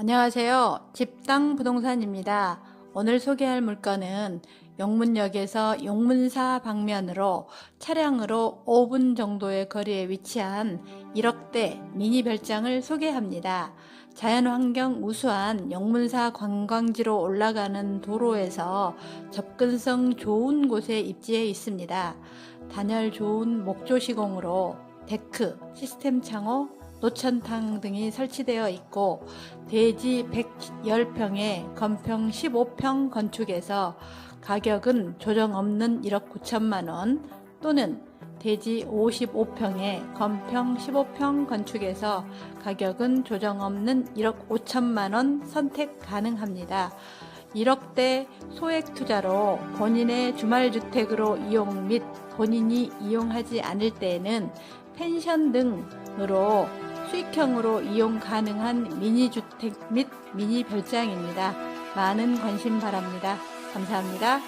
안녕하세요. 집당 부동산입니다. 오늘 소개할 물건은 용문역에서 용문사 방면으로 차량으로 5분 정도의 거리에 위치한 1억대 미니 별장을 소개합니다. 자연환경 우수한 용문사 관광지로 올라가는 도로에서 접근성 좋은 곳에 입지해 있습니다. 단열 좋은 목조 시공으로 데크, 시스템 창호, 노천탕 등이 설치되어 있고 대지 110평에 건평 15평 건축에서 가격은 조정 없는 1억 9천만 원 또는 대지 55평에 건평 15평 건축에서 가격은 조정 없는 1억 5천만 원 선택 가능합니다. 1억대 소액 투자로 본인의 주말주택으로 이용 및 본인이 이용하지 않을 때에는 펜션 등으로 수익형으로 이용 가능한 미니주택 및 미니 별장입니다. 많은 관심 바랍니다. 감사합니다.